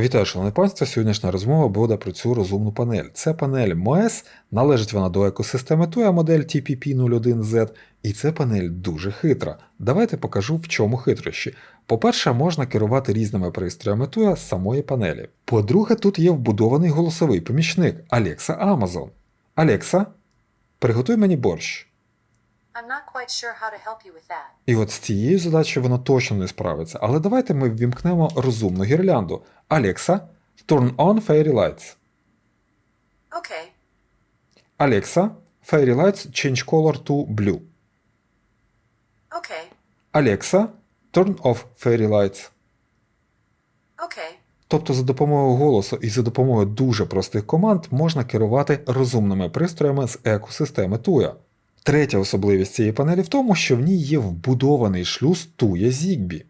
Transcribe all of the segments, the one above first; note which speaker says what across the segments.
Speaker 1: Вітаю, шановне панство. Сьогоднішня розмова буде про цю розумну панель. Це панель MOS, належить вона до екосистеми TUA модель TPP01Z, і це панель дуже хитра. Давайте покажу, в чому хитрощі. По-перше, можна керувати різними пристроями TUA з самої панелі. По-друге, тут є вбудований голосовий помічник Alexa Amazon. Alexa, приготуй мені борщ. І от з цією задачею воно точно не справиться. Але давайте ми ввімкнемо розумну гірлянду. Alexa, turn on fairy lights.
Speaker 2: Okay,
Speaker 1: Alexa, fairy lights change color to blue.
Speaker 2: okay,
Speaker 1: Alexa, turn off fairy lights.
Speaker 2: okay.
Speaker 1: Тобто за допомогою голосу і за допомогою дуже простих команд можна керувати розумними пристроями з екосистеми Tuya. Третя особливість цієї панелі в тому, що в ній є вбудований шлюз Tuya Zigbee.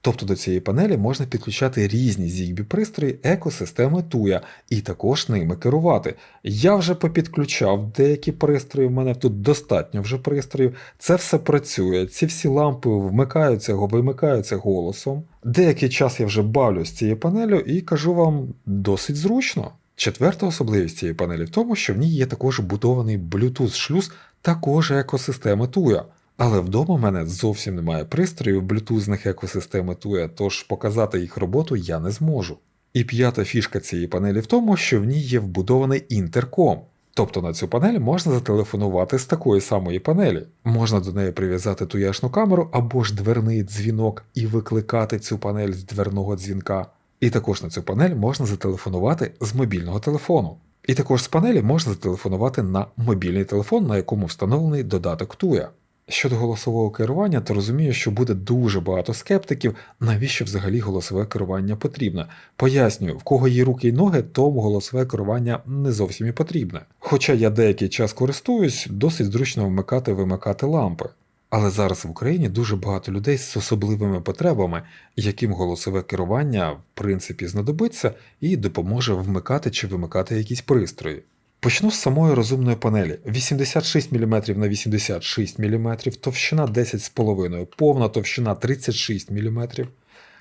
Speaker 1: Тобто до цієї панелі можна підключати різні Zigbee пристрої екосистеми Tuya і також ними керувати. Я вже попідключав деякі пристрої, в мене тут достатньо вже пристроїв. Це все працює, ці всі лампи вмикаються, вимикаються голосом. Деякий час я вже бавлюсь цією панелю і кажу вам досить зручно. Четверта особливість цієї панелі в тому, що в ній є також вбудований Bluetooth-шлюз також екосистеми Tuya. Але вдома в мене зовсім немає пристроїв блютузних екосистеми Tuya, тож показати їх роботу я не зможу. І п'ята фішка цієї панелі в тому, що в ній є вбудований інтерком. Тобто на цю панель можна зателефонувати з такої самої панелі. Можна до неї прив'язати туяшну камеру або ж дверний дзвінок і викликати цю панель з дверного дзвінка. І також на цю панель можна зателефонувати з мобільного телефону. І також з панелі можна зателефонувати на мобільний телефон, на якому встановлений додаток Tuya. Щодо голосового керування, то розумію, що буде дуже багато скептиків, навіщо взагалі голосове керування потрібне. Пояснюю, в кого є руки й ноги, тому голосове керування не зовсім і потрібне. Хоча я деякий час користуюсь, досить зручно вмикати-вимикати лампи. Але зараз в Україні дуже багато людей з особливими потребами, яким голосове керування в принципі знадобиться і допоможе вмикати чи вимикати якісь пристрої. Почну з самої розумної панелі: 86 мм на 86 мм, товщина 10,5, повна товщина 36 мм.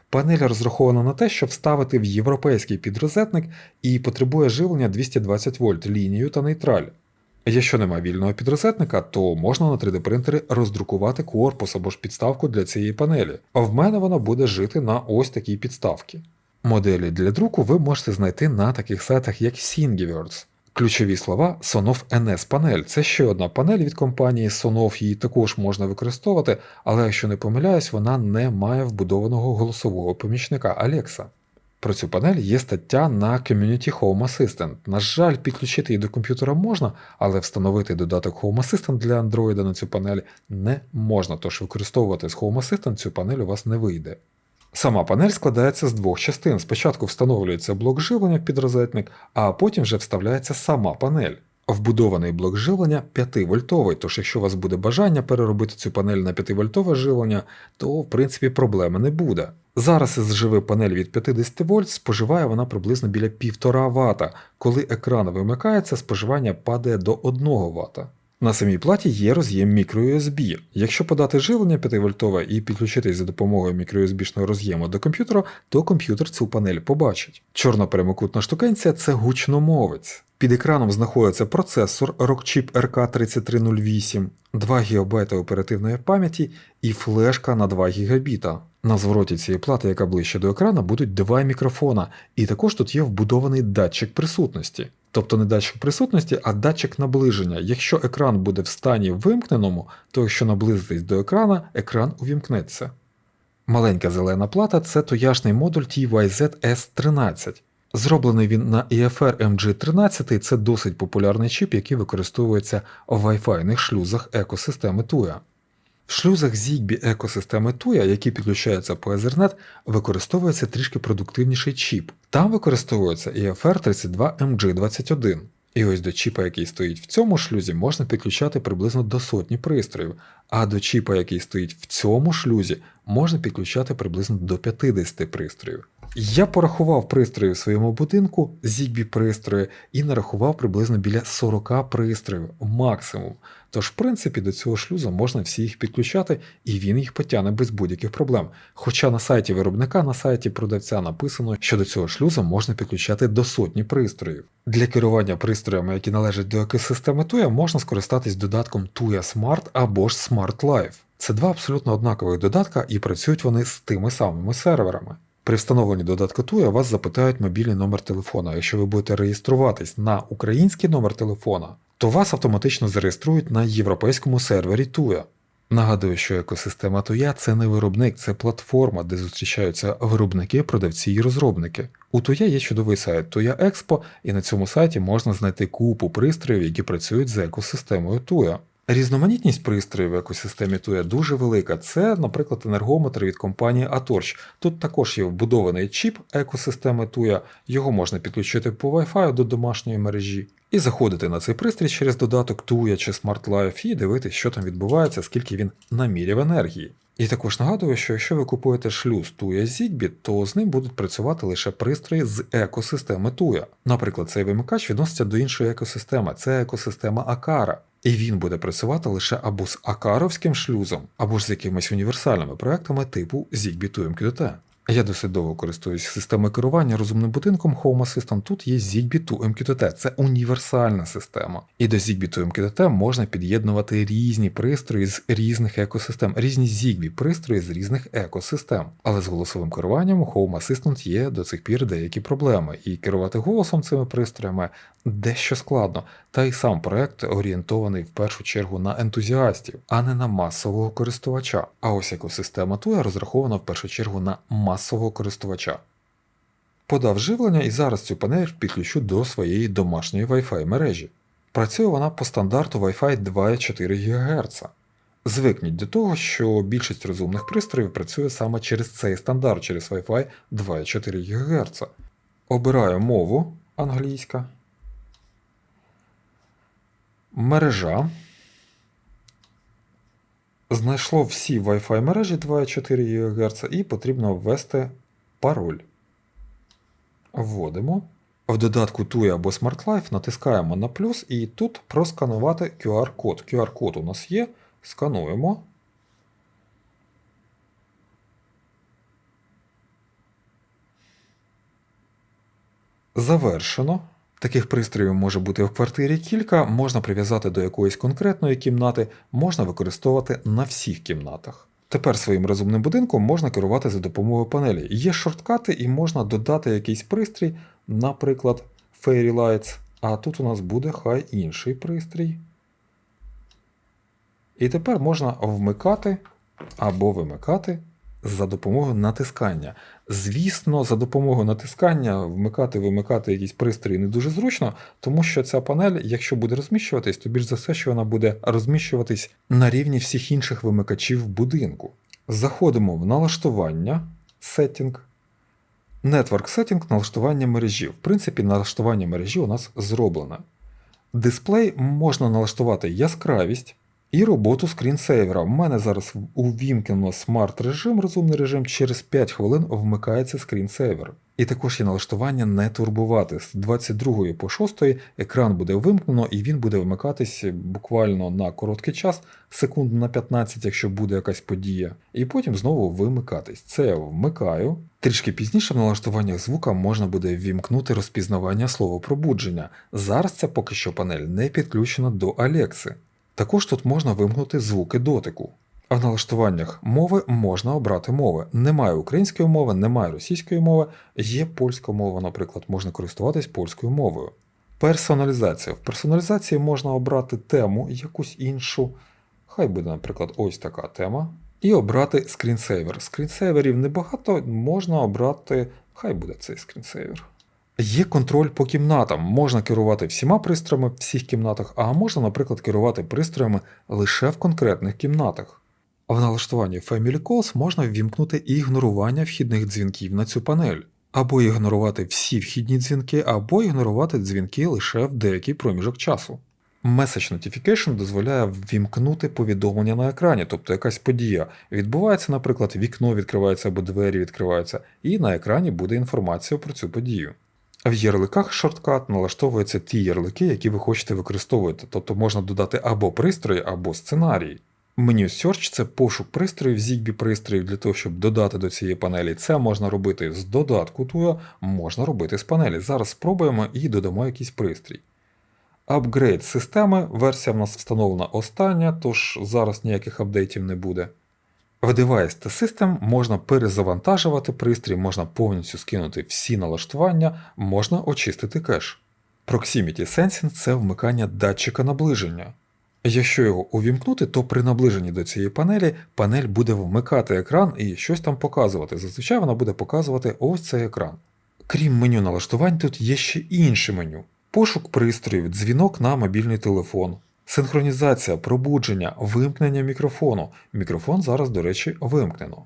Speaker 1: Панель розрахована на те, щоб вставити в європейський підрозетник і потребує живлення 220 вольт лінію та нейтраль. Якщо немає вільного підрозетника, то можна на 3D принтері роздрукувати корпус або ж підставку для цієї панелі. А в мене вона буде жити на ось такій підставці. Моделі для друку ви можете знайти на таких сайтах, як Thingiverse. Ключові слова Sonoff NS панель. Це ще одна панель від компанії Sonoff, її також можна використовувати, але якщо не помиляюсь, вона не має вбудованого голосового помічника Alexa. Про цю панель є стаття на Community Home Assistant. На жаль, підключити її до комп'ютера можна, але встановити додаток Home Assistant для Android на цю панель не можна, тож використовувати з Home Assistant цю панель у вас не вийде. Сама панель складається з двох частин. Спочатку встановлюється блок живлення в підрозетник, а потім вже вставляється сама панель. Вбудований блок живлення 5-вольтовий, тож якщо у вас буде бажання переробити цю панель на 5-вольтове живлення, то в принципі проблеми не буде. Зараз із живи панель від 50 вольт споживає вона приблизно біля 1,5 Вт. Коли екран вимикається, споживання падає до 1 Вт. На самій платі є роз'єм microUSB. Якщо подати живлення 5-вольтове і підключитись за допомогою microUSB-шного роз'єму до комп'ютера, то комп'ютер цю панель побачить. Чорна прямокутна штукенція це гучномовець. Під екраном знаходиться процесор Rockchip RK3308, 2 ГБ оперативної пам'яті і флешка на 2 ГБ. На звороті цієї плати, яка ближче до екрана, будуть два мікрофона, і також тут є вбудований датчик присутності. Тобто не датчик присутності, а датчик наближення. Якщо екран буде в стані вимкненому, то якщо наблизитись до екрана, екран увімкнеться. Маленька зелена плата це тояшний модуль TYZ S13. Зроблений він на EFR MG13, це досить популярний чіп, який використовується в Wi-Fi шлюзах екосистеми Tuya. В шлюзах Zigbee екосистеми Tuya, які підключаються по Ethernet, використовується трішки продуктивніший чіп. Там використовується EFR32MG21. І ось до чіпа, який стоїть в цьому шлюзі, можна підключати приблизно до сотні пристроїв, а до чіпа, який стоїть в цьому шлюзі, можна підключати приблизно до 50 пристроїв. Я порахував пристрої в своєму будинку, Zigbee пристрої, і нарахував приблизно біля 40 пристроїв максимум. Тож, в принципі, до цього шлюзу можна всі їх підключати, і він їх потягне без будь-яких проблем. Хоча на сайті виробника, на сайті продавця написано, що до цього шлюзу можна підключати до сотні пристроїв. Для керування пристроями, які належать до екосистеми TUA, можна скористатись додатком TUA Smart або ж Smart Life. Це два абсолютно однакових додатка, і працюють вони з тими самими серверами. При встановленні додатку TUA вас запитають мобільний номер телефона. Якщо ви будете реєструватись на український номер телефона, то вас автоматично зареєструють на європейському сервері TUA. Нагадую, що екосистема TUA – це не виробник, це платформа, де зустрічаються виробники, продавці і розробники. У TUA є чудовий сайт TUA Expo, і на цьому сайті можна знайти купу пристроїв, які працюють з екосистемою TUA. Різноманітність пристроїв в екосистемі TUA дуже велика. Це, наприклад, енергометр від компанії Atorch. Тут також є вбудований чіп екосистеми TUA, його можна підключити по Wi-Fi до домашньої мережі. І заходити на цей пристрій через додаток TUA чи Smart Life і дивитися, що там відбувається, скільки він наміряв енергії. І також нагадую, що якщо ви купуєте шлюз TUA Zigbee, то з ним будуть працювати лише пристрої з екосистеми TUA. Наприклад, цей вимикач відноситься до іншої екосистеми, це екосистема Акара. І він буде працювати лише або з акаровським шлюзом, або ж з якимись універсальними проектами типу Zigbee 2 MQTT. Я досить довго користуюсь системою керування розумним будинком Home Assistant. Тут є Zigbee to MQTT. Це універсальна система. І до Zigbee to MQTT можна під'єднувати різні пристрої з різних екосистем, різні Zigbee пристрої з різних екосистем. Але з голосовим керуванням Home Assistant є до цих пір деякі проблеми, і керувати голосом цими пристроями дещо складно. Та й сам проект орієнтований в першу чергу на ентузіастів, а не на масового користувача. А ось екосистема TUA розрахована в першу чергу на масового користувача. Подав живлення і зараз цю панель підключу до своєї домашньої Wi-Fi мережі. Працює вона по стандарту Wi-Fi 2,4 ГГц. Звикніть до того, що більшість розумних пристроїв працює саме через цей стандарт, через Wi-Fi 2,4 ГГц. Обираю мову англійська. Мережа. Знайшло всі Wi-Fi мережі 2,4 ГГц і потрібно ввести пароль. Вводимо. В додатку TUI або Smart Life натискаємо на плюс і тут просканувати QR-код. QR-код у нас є. Скануємо. Завершено. Таких пристроїв може бути в квартирі кілька, можна прив'язати до якоїсь конкретної кімнати, можна використовувати на всіх кімнатах. Тепер своїм розумним будинком можна керувати за допомогою панелі. Є шорткати і можна додати якийсь пристрій, наприклад, Fairy Lights, а тут у нас буде хай інший пристрій. І тепер можна вмикати або вимикати за допомогою натискання. Звісно, за допомогою натискання вмикати вимикати якісь пристрої не дуже зручно, тому що ця панель, якщо буде розміщуватись, то більш за все, що вона буде розміщуватись на рівні всіх інших вимикачів будинку. Заходимо в налаштування Setting. Network Setting налаштування мережі. В принципі, налаштування мережі у нас зроблене. Дисплей можна налаштувати яскравість і роботу скрінсейвера. У мене зараз увімкнено смарт режим, розумний режим, через 5 хвилин вмикається скрінсейвер. І також є налаштування не турбувати. З 22 по 6 екран буде вимкнено і він буде вмикатись буквально на короткий час, секунд на 15, якщо буде якась подія, і потім знову вимикатись. Це я вмикаю. Трішки пізніше в налаштуваннях звука можна буде ввімкнути розпізнавання слова пробудження. Зараз ця поки що панель не підключена до Алекси. Також тут можна вимкнути звуки дотику. А в налаштуваннях мови можна обрати мови. Немає української мови, немає російської мови, є польська мова, наприклад, можна користуватись польською мовою. Персоналізація. В персоналізації можна обрати тему якусь іншу. Хай буде, наприклад, ось така тема. І обрати скрінсейвер. Скрінсейверів небагато, можна обрати, хай буде цей скрінсейвер. Є контроль по кімнатам. Можна керувати всіма пристроями в всіх кімнатах, а можна, наприклад, керувати пристроями лише в конкретних кімнатах. В налаштуванні Family Calls можна ввімкнути і ігнорування вхідних дзвінків на цю панель, або ігнорувати всі вхідні дзвінки, або ігнорувати дзвінки лише в деякий проміжок часу. Message Notification дозволяє ввімкнути повідомлення на екрані, тобто якась подія. Відбувається, наприклад, вікно відкривається або двері відкриваються, і на екрані буде інформація про цю подію. В ярликах шорткат налаштовуються ті ярлики, які ви хочете використовувати, тобто можна додати або пристрої, або сценарії. Меню Search – це пошук пристроїв, Zigbee пристроїв для того, щоб додати до цієї панелі. Це можна робити з додатку TUA, можна робити з панелі. Зараз спробуємо і додамо якийсь пристрій. Апгрейд системи, версія в нас встановлена остання, тож зараз ніяких апдейтів не буде. В Device та System можна перезавантажувати пристрій, можна повністю скинути всі налаштування, можна очистити кеш. Proximity Sensing це вмикання датчика наближення. Якщо його увімкнути, то при наближенні до цієї панелі панель буде вмикати екран і щось там показувати. Зазвичай вона буде показувати ось цей екран. Крім меню налаштувань, тут є ще інше меню: пошук пристроїв, дзвінок на мобільний телефон, синхронізація, пробудження, вимкнення мікрофону. Мікрофон зараз, до речі, вимкнено.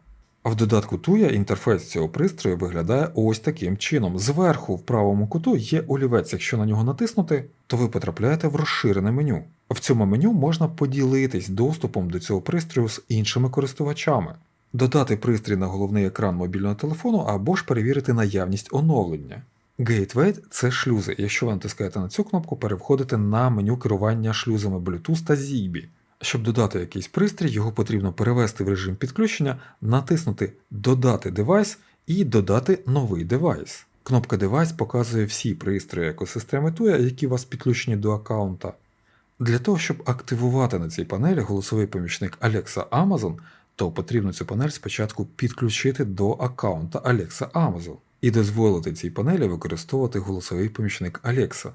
Speaker 1: В додатку Туя інтерфейс цього пристрою виглядає ось таким чином. Зверху в правому куту є олівець. Якщо на нього натиснути, то ви потрапляєте в розширене меню. В цьому меню можна поділитись доступом до цього пристрою з іншими користувачами, додати пристрій на головний екран мобільного телефону або ж перевірити наявність оновлення. Gateway – це шлюзи. Якщо ви натискаєте на цю кнопку, переходите на меню керування шлюзами Bluetooth та Zigbee. Щоб додати якийсь пристрій, його потрібно перевести в режим підключення, натиснути Додати девайс і додати новий девайс. Кнопка Девайс показує всі пристрої екосистеми TUA, які у вас підключені до аккаунта. Для того, щоб активувати на цій панелі голосовий помічник Alexa Amazon, то потрібно цю панель спочатку підключити до аккаунта Alexa Amazon і дозволити цій панелі використовувати голосовий помічник Alexa.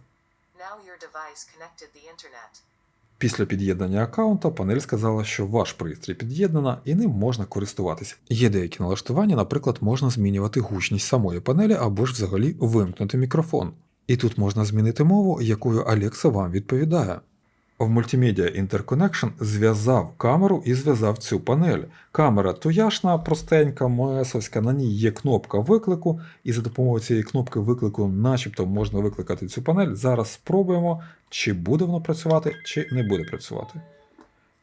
Speaker 1: Після під'єднання аккаунта панель сказала, що ваш пристрій під'єднана і ним можна користуватися. Є деякі налаштування, наприклад, можна змінювати гучність самої панелі або ж взагалі вимкнути мікрофон. І тут можна змінити мову, якою Alexa вам відповідає. В Multimedia Interconnection зв'язав камеру і зв'язав цю панель. Камера туяшна, простенька, месовська, на ній є кнопка виклику, і за допомогою цієї кнопки виклику, начебто, можна викликати цю панель. Зараз спробуємо, чи буде воно працювати, чи не буде працювати.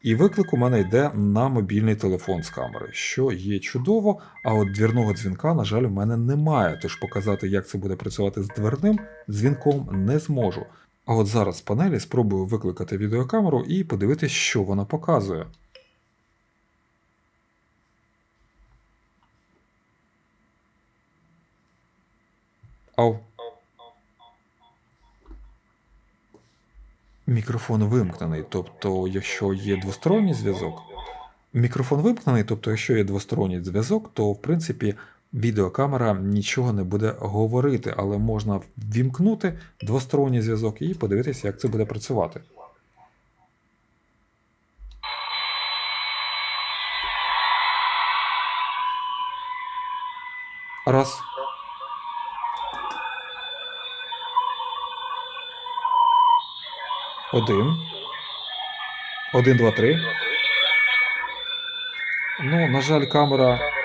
Speaker 1: І виклик у мене йде на мобільний телефон з камери, що є чудово, а от двірного дзвінка, на жаль, у мене немає, тож показати, як це буде працювати з дверним дзвінком, не зможу. А от зараз з панелі спробую викликати відеокамеру і подивитися, що вона показує. Ау. Мікрофон вимкнений, тобто, якщо є двосторонній зв'язок. Мікрофон вимкнений, тобто, якщо є двосторонній зв'язок, то в принципі відеокамера нічого не буде говорити, але можна ввімкнути двосторонній зв'язок і подивитися, як це буде працювати. Раз. Один. Один, два, три. Ну, на жаль, камера.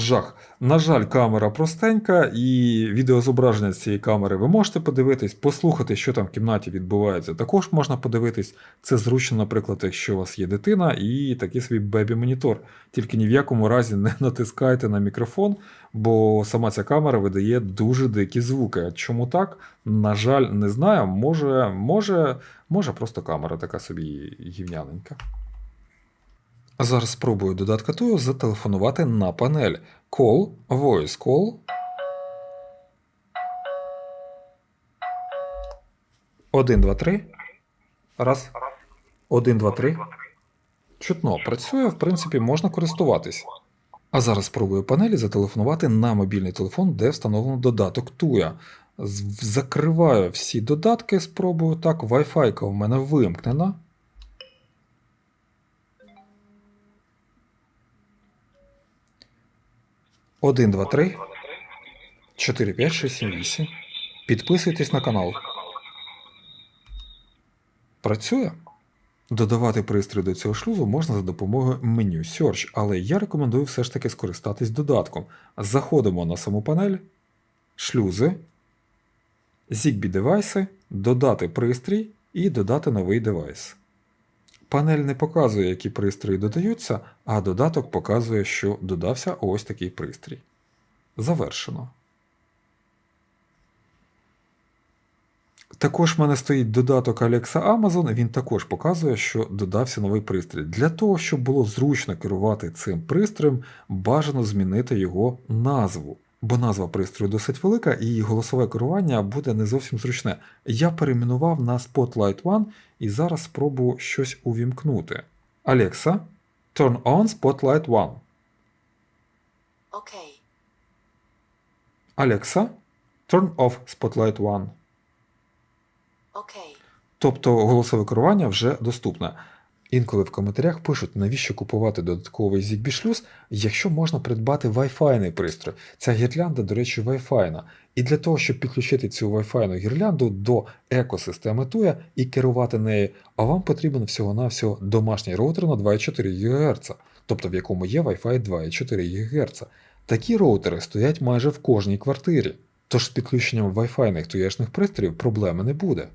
Speaker 1: Жах. На жаль, камера простенька, і відеозображення з цієї камери ви можете подивитись, послухати, що там в кімнаті відбувається. Також можна подивитись. Це зручно, наприклад, якщо у вас є дитина і такий свій бебі-монітор. Тільки ні в якому разі не натискайте на мікрофон, бо сама ця камера видає дуже дикі звуки. Чому так? На жаль, не знаю. Може, може, може просто камера така собі гівняненька. Зараз спробую додатка Tuyo зателефонувати на панель. Call, voice call. Один, два, три. Раз. Один, два, три. Чутно, працює, в принципі, можна користуватись. А зараз спробую панелі зателефонувати на мобільний телефон, де встановлено додаток. З- Закриваю всі додатки, спробую так. Wi-Fi в мене вимкнена. Один, два, три. 4, 5, 6, 7, 8. Підписуйтесь на канал. Працює? Додавати пристрій до цього шлюзу можна за допомогою меню Search, але я рекомендую все ж таки скористатись додатком. Заходимо на саму панель, шлюзи, ZigBee девайси, додати пристрій і додати новий девайс. Панель не показує, які пристрої додаються, а додаток показує, що додався ось такий пристрій. Завершено. Також в мене стоїть додаток Alexa Amazon, він також показує, що додався новий пристрій. Для того, щоб було зручно керувати цим пристроєм, бажано змінити його назву. Бо назва пристрою досить велика і голосове керування буде не зовсім зручне. Я перейменував на Spotlight One і зараз спробую щось увімкнути. Alexa, turn on Spotlight One.
Speaker 2: Okay.
Speaker 1: Alexa, turn off Spotlight One.
Speaker 2: Okay.
Speaker 1: Тобто голосове керування вже доступне. Інколи в коментарях пишуть, навіщо купувати додатковий ZigBee шлюз, якщо можна придбати Wi-Fi пристрій. Ця гірлянда, до речі, Wi-Fi. І для того, щоб підключити цю Wi-Fi гірлянду до екосистеми TUA і керувати нею, а вам потрібен всього-навсього домашній роутер на 2,4 ГГц, тобто в якому є Wi-Fi 2,4 ГГц. Такі роутери стоять майже в кожній квартирі. Тож з підключенням Wi-Fi туєшних пристроїв проблеми не буде.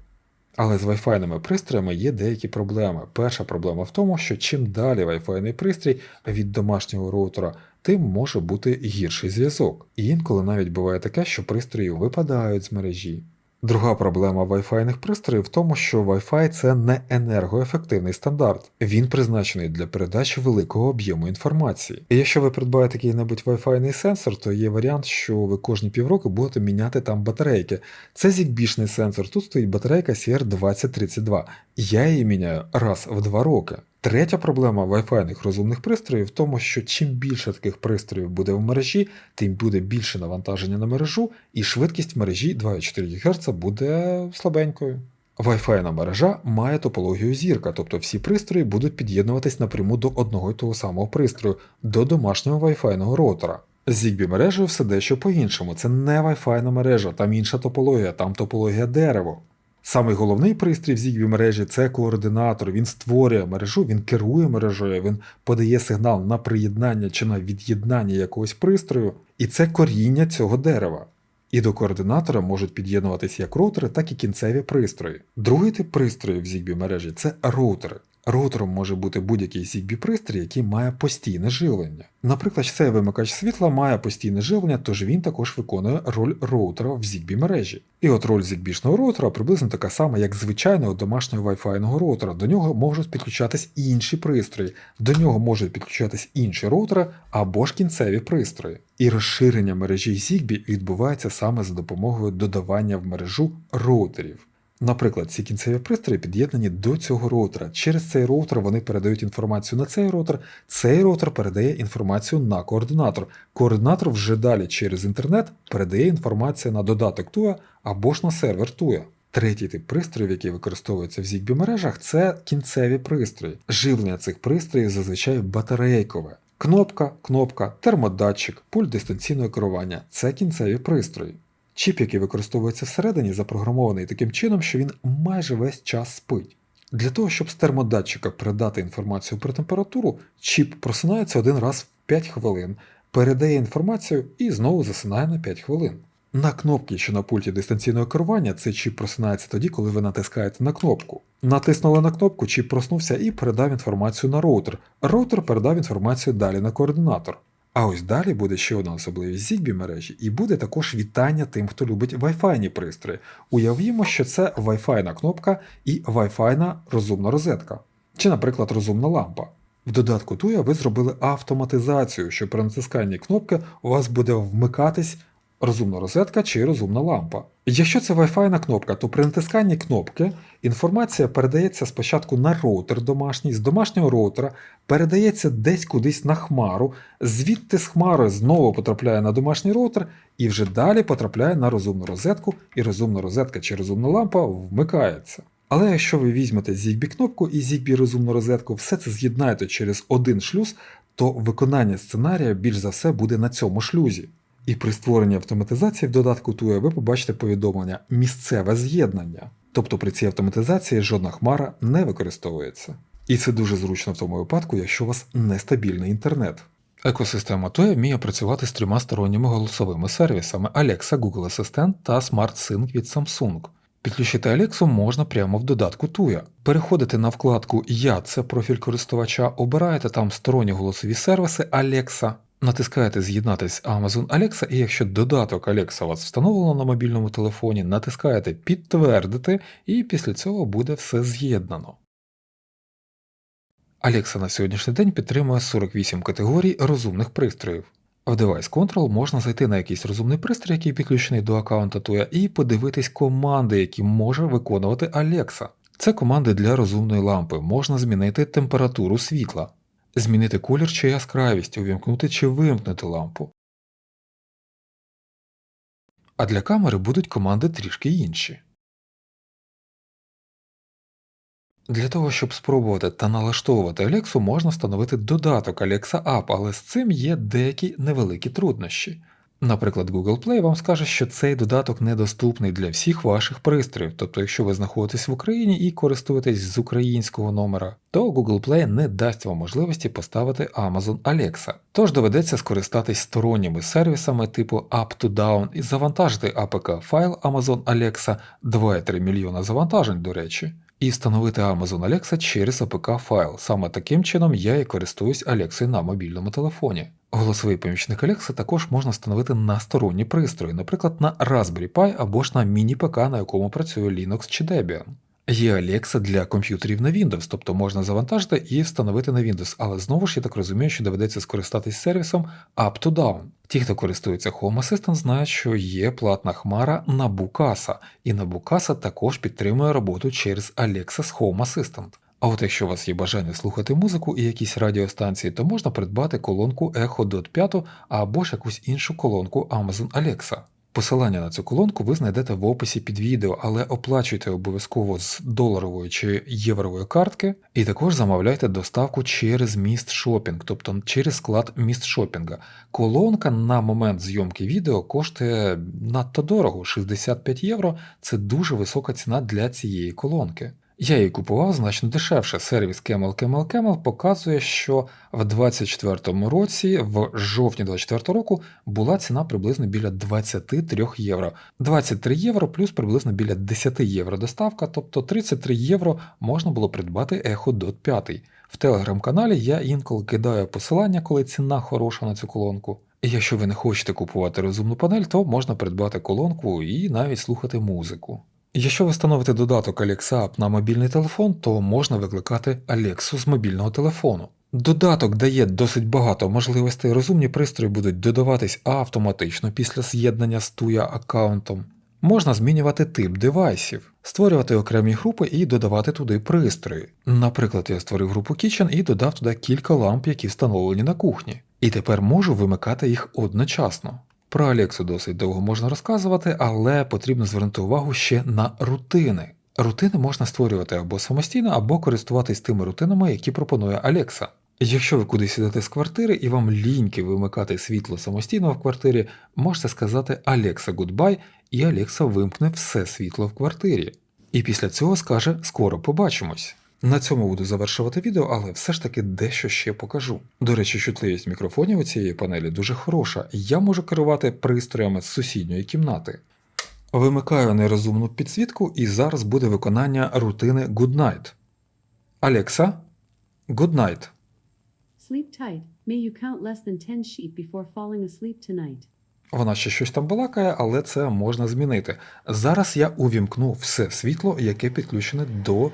Speaker 1: Але з Wi-Fi пристроями є деякі проблеми. Перша проблема в тому, що чим далі Wi-Fi пристрій від домашнього роутера, тим може бути гірший зв'язок. І інколи навіть буває таке, що пристрої випадають з мережі. Друга проблема Wi-Fi пристроїв в тому, що Wi-Fi це не енергоефективний стандарт. Він призначений для передачі великого об'єму інформації. І якщо ви придбаєте який-небудь Wi-Fi сенсор, то є варіант, що ви кожні півроку будете міняти там батарейки. Це зігбішний сенсор, тут стоїть батарейка CR2032. Я її міняю раз в два роки. Третя проблема Wi-Fi розумних пристроїв в тому, що чим більше таких пристроїв буде в мережі, тим буде більше навантаження на мережу, і швидкість мережі 2,4 ГГц буде слабенькою. Wi-Fi мережа має топологію зірка, тобто всі пристрої будуть під'єднуватись напряму до одного і того самого пристрою, до домашнього Wi-Fi роутера. З ZigBee мережею все дещо по-іншому. Це не Wi-Fi мережа, там інша топологія, там топологія дерево. Самий головний пристрій в ZigBee мережі це координатор. Він створює мережу, він керує мережею, він подає сигнал на приєднання чи на від'єднання якогось пристрою, і це коріння цього дерева. І до координатора можуть під'єднуватися як роутери, так і кінцеві пристрої. Другий тип пристроїв в ZigBee мережі це роутери. Роутером може бути будь-який ZigBee пристрій, який має постійне живлення. Наприклад, цей вимикач світла має постійне живлення, тож він також виконує роль роутера в ZigBee мережі. І от роль ZigBee роутера приблизно така сама, як звичайного домашнього Wi-Fi роутера. До нього можуть підключатись інші пристрої, до нього можуть підключатись інші роутери або ж кінцеві пристрої. І розширення мережі ZigBee відбувається саме за допомогою додавання в мережу роутерів. Наприклад, ці кінцеві пристрої під'єднані до цього роутера. Через цей роутер вони передають інформацію на цей роутер, цей роутер передає інформацію на координатор. Координатор вже далі через інтернет передає інформацію на додаток TUA або ж на сервер TUA. Третій тип пристроїв, який використовується в ZigBee мережах, це кінцеві пристрої. Живлення цих пристроїв зазвичай батарейкове. Кнопка, кнопка, термодатчик, пульт дистанційного керування це кінцеві пристрої. Чіп, який використовується всередині, запрограмований таким чином, що він майже весь час спить. Для того, щоб з термодатчика передати інформацію про температуру, чіп просинається один раз в 5 хвилин, передає інформацію і знову засинає на 5 хвилин. На кнопці чи на пульті дистанційного керування цей чіп просинається тоді, коли ви натискаєте на кнопку. Натиснули на кнопку, чіп проснувся і передав інформацію на роутер. Роутер передав інформацію далі на координатор. А ось далі буде ще одна особливість ZigBee мережі, і буде також вітання тим, хто любить Wi-Fi пристрої. Уявімо, що це Wi-Fi кнопка і Wi-Fi розумна розетка, чи, наприклад, розумна лампа. В додатку Туя ви зробили автоматизацію, що при натисканні кнопки у вас буде вмикатись розумна розетка чи розумна лампа. Якщо це Wi-Fi кнопка, то при натисканні кнопки інформація передається спочатку на роутер домашній, з домашнього роутера передається десь кудись на хмару, звідти з хмари знову потрапляє на домашній роутер і вже далі потрапляє на розумну розетку, і розумна розетка чи розумна лампа вмикається. Але якщо ви візьмете ZigBee кнопку і ZigBee розумну розетку, все це з'єднаєте через один шлюз, то виконання сценарія більш за все буде на цьому шлюзі. І при створенні автоматизації в додатку TUA ви побачите повідомлення місцеве з'єднання. Тобто при цій автоматизації жодна хмара не використовується. І це дуже зручно в тому випадку, якщо у вас нестабільний інтернет. Екосистема TOE вміє працювати з трьома сторонніми голосовими сервісами Alexa, Google Assistant та SmartSync від Samsung. Підключити Alexa можна прямо в додатку TUYA. Переходите на вкладку Я це профіль користувача, обираєте там сторонні голосові сервіси Alexa, натискаєте З'єднатись Amazon Alexa, і якщо додаток Alexa у вас встановлено на мобільному телефоні, натискаєте Підтвердити, і після цього буде все з'єднано. Alexa на сьогоднішній день підтримує 48 категорій розумних пристроїв. В Device Control можна зайти на якийсь розумний пристрій, який підключений до аккаунта TUYA, і подивитись команди, які може виконувати Alexa. Це команди для розумної лампи. Можна змінити температуру світла, змінити колір чи яскравість, увімкнути чи вимкнути лампу. А для камери будуть команди трішки інші. Для того, щоб спробувати та налаштовувати Alexa, можна встановити додаток Alexa App, але з цим є деякі невеликі труднощі. Наприклад, Google Play вам скаже, що цей додаток недоступний для всіх ваших пристроїв, тобто, якщо ви знаходитесь в Україні і користуєтесь з українського номера, то Google Play не дасть вам можливості поставити Amazon Alexa. Тож доведеться скористатись сторонніми сервісами типу Up-to-Down і завантажити APK файл Amazon Alexa 2,3 мільйона завантажень, до речі. І встановити Amazon Alexa через APK файл. Саме таким чином я і користуюсь Alexa на мобільному телефоні. Голосовий помічник Alexa також можна встановити на сторонні пристрої, наприклад, на Raspberry Pi або ж на міні-ПК, на якому працює Linux чи Debian. Є Alexa для комп'ютерів на Windows, тобто можна завантажити і встановити на Windows, але знову ж я так розумію, що доведеться скористатись сервісом Up-to-Down. Ті, хто користується Home Assistant, знають, що є платна хмара Nabucasa, і Nabucasa також підтримує роботу через Alexa з Home Assistant. А от якщо у вас є бажання слухати музику і якісь радіостанції, то можна придбати колонку Echo Dot 5 або ж якусь іншу колонку Amazon Alexa. Посилання на цю колонку ви знайдете в описі під відео, але оплачуйте обов'язково з доларової чи єврової картки, і також замовляйте доставку через міст шопінг, тобто через склад міст шопінга. Колонка на момент зйомки відео коштує надто дорого 65 євро. Це дуже висока ціна для цієї колонки. Я її купував значно дешевше. Сервіс Camel Camel Camel показує, що в 2024 році, в жовтні 2024 року, була ціна приблизно біля 23 євро. 23 євро плюс приблизно біля 10 євро доставка, тобто 33 євро можна було придбати Echo Dot 5. В телеграм-каналі я інколи кидаю посилання, коли ціна хороша на цю колонку. Якщо ви не хочете купувати розумну панель, то можна придбати колонку і навіть слухати музику. Якщо ви встановите додаток Alexa App на мобільний телефон, то можна викликати Alexa з мобільного телефону. Додаток дає досить багато можливостей, розумні пристрої будуть додаватись автоматично після з'єднання з TUYA аккаунтом. Можна змінювати тип девайсів, створювати окремі групи і додавати туди пристрої. Наприклад, я створив групу Kitchen і додав туди кілька ламп, які встановлені на кухні. І тепер можу вимикати їх одночасно. Про Алексу досить довго можна розказувати, але потрібно звернути увагу ще на рутини. Рутини можна створювати або самостійно, або користуватись тими рутинами, які пропонує Alexa. Якщо ви кудись ідете з квартири і вам ліньки вимикати світло самостійно в квартирі, можете сказати Alexa Goodbye, і Alexa вимкне все світло в квартирі. І після цього скаже скоро побачимось. На цьому буду завершувати відео, але все ж таки дещо ще покажу. До речі, чутливість мікрофонів у цієї панелі дуже хороша, я можу керувати пристроями з сусідньої кімнати. Вимикаю нерозумну підсвітку, і зараз буде виконання рутини Good Night. Alexa, Good Night.
Speaker 3: Sleep tight. May you count less than 10 sheep before falling asleep tonight.
Speaker 1: Вона ще щось там балакає, але це можна змінити. Зараз я увімкну все світло, яке підключене до.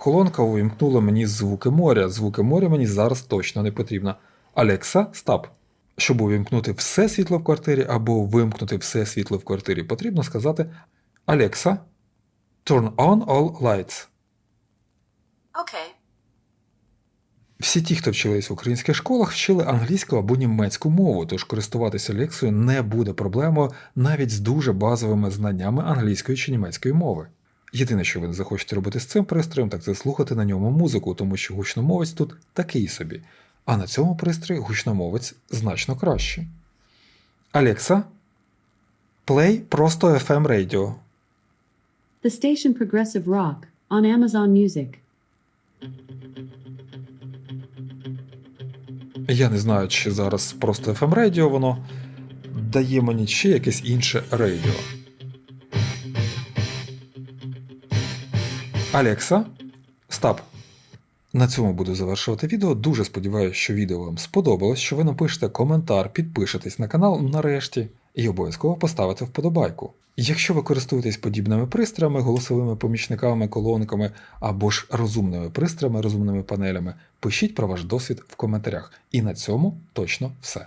Speaker 1: Колонка увімкнула мені звуки моря. Звуки моря мені зараз точно не потрібно. Алекса, стап. Щоб увімкнути все світло в квартирі або вимкнути все світло в квартирі, потрібно сказати Alexa, turn on all lights.
Speaker 2: Okay.
Speaker 1: Всі ті, хто вчились в українських школах, вчили англійську або німецьку мову, тож користуватися лексою не буде проблемою навіть з дуже базовими знаннями англійської чи німецької мови. Єдине, що ви не захочете робити з цим пристроєм, так це слухати на ньому музику, тому що гучномовець тут такий собі. А на цьому пристрої гучномовець значно краще. Alexa, play просто FM Radio.
Speaker 3: The station Progressive Rock on Amazon Music.
Speaker 1: Я не знаю, чи зараз просто FM Radio воно дає мені ще якесь інше радіо. Алекса, стап. На цьому буду завершувати відео. Дуже сподіваюся, що відео вам сподобалось, що ви напишете коментар, підпишетесь на канал нарешті і обов'язково поставите вподобайку. Якщо ви користуєтесь подібними пристроями, голосовими помічниками, колонками або ж розумними пристроями, розумними панелями, пишіть про ваш досвід в коментарях. І на цьому точно все.